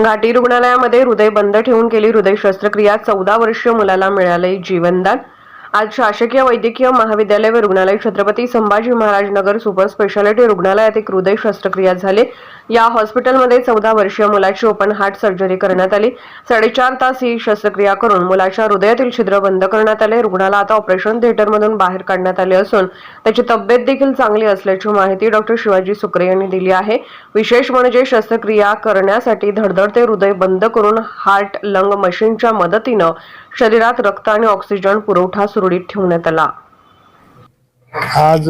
घाटी रुग्णालयामध्ये हृदय बंद ठेवून केली हृदय शस्त्रक्रिया चौदा वर्षीय मुलाला मिळाले जीवनदान. आज शासकीय वैद्यकीय महाविद्यालय व रुग्णालय छत्रपती संभाजी महाराज नगर सुपर स्पेशालिटी रुग्णालयात एक हृदय शस्त्रक्रिया झाली. या हॉस्पिटलमध्ये चौदा वर्षीय मुलाची ओपन हार्ट सर्जरी करण्यात आली. साडेचार तास ही शस्त्रक्रिया करून मुलाच्या हृदयातील छिद्र बंद करण्यात आले. रुग्णाला आता ऑपरेशन थिएटरमधून बाहेर काढण्यात आले असून त्याची तब्येत देखील चांगली असल्याची माहिती डॉक्टर शिवाजी सुक्रे यांनी दिली आहे. विशेष म्हणजे शस्त्रक्रिया करण्यासाठी धडधडते हृदय बंद करून हार्ट लंग मशीनच्या मदतीनं शरीरात रक्त आणि ऑक्सिजन पुरवठा सुरळीत ठेवण्यात आला. आज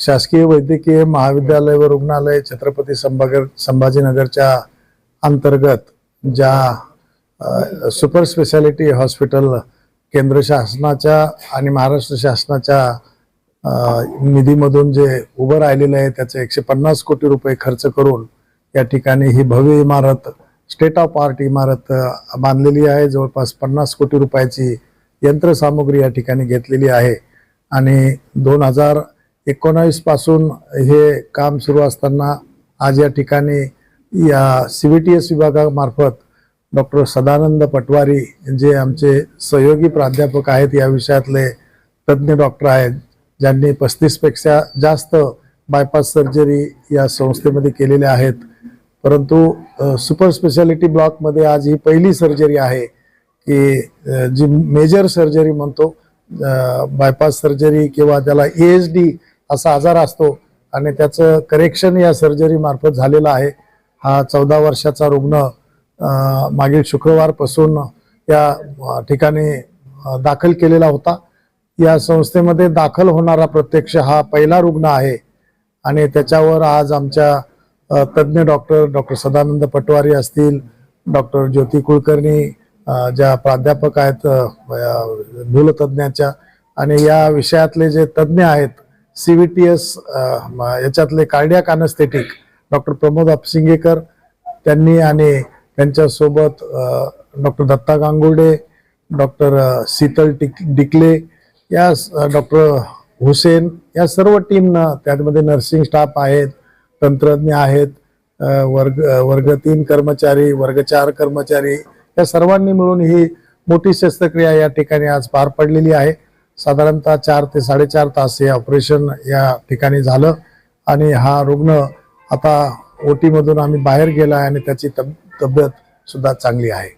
शासकीय वैद्यकीय महाविद्यालय व रुग्णालय छत्रपती संभागर संभाजीनगरच्या अंतर्गत ज्या सुपर स्पेशालिटी हॉस्पिटल केंद्र शासनाच्या आणि महाराष्ट्र शासनाच्या निधीमधून जे उभं राहिलेलं आहे त्याचे एकशे पन्नास कोटी रुपये खर्च करून या ठिकाणी ही भव्य इमारत स्टेट ऑफ आर्ट इमारत बांधलेली आहे. जवळपास पन्नास कोटी रुपयाची यंत्रसामुग्री या ठिकाणी घेतलेली आहे. आणि दोन हजार एकोणावीसपासून हे काम सुरू असताना आज या ठिकाणी या सी व्ही टी एस विभागामार्फत डॉक्टर सदानंद पटवारी जे आमचे सहयोगी प्राध्यापक आहेत या विषयातले तज्ज्ञ डॉक्टर आहेत ज्यांनी पस्तीसपेक्षा जास्त बायपास सर्जरी या संस्थेमध्ये केलेल्या आहेत. परंतु सुपर स्पेशालिटी ब्लॉकमध्ये आज ही पहिली सर्जरी आहे की जी मेजर सर्जरी म्हणतो बायपास सर्जरी किंवा त्याला ए एच डी असा आजार असतो आणि त्याचं करेक्शन या सर्जरी मार्फत झालेलं आहे. हा चौदा वर्षाचा रुग्ण मागील शुक्रवारपासून या ठिकाणी दाखल केलेला होता. या संस्थेमध्ये दाखल होणारा प्रत्यक्ष हा पहिला रुग्ण आहे आणि त्याच्यावर आज आमच्या तज्ज्ञ डॉक्टर डॉक्टर सदानंद पटवारी असतील डॉक्टर ज्योती कुलकर्णी ज्या प्राध्यापक आहेत मूलतज्ज्ञाच्या आणि या विषयातले जे तज्ज्ञ आहेत सी व्ही टी एस याच्यातले cardiac anaesthetic doctor Pramod Apsingekar त्यांनी आणि त्यांच्यासोबत doctor Datta Gangurde doctor Sheetal tick डिकले या डॉक्टर हुसेन या सर्व टीमनं त्यामध्ये नर्सिंग स्टाफ आहेत. तंत्रज्ञ आहेत वर्ग वर्ग तीन कर्मचारी वर्ग चार कर्मचारी या सर्वांनी मिळून ही मोठी शस्त्रक्रिया या ठिकाणी आज पार पडलेली आहे. साधारणतः चार ते साडेचार तास हे ऑपरेशन या ठिकाणी झालं आणि हा रुग्ण आता ओटी मधून आम्ही बाहेर गेला आणि त्याची तब तब्येत सुद्धा चांगली आहे.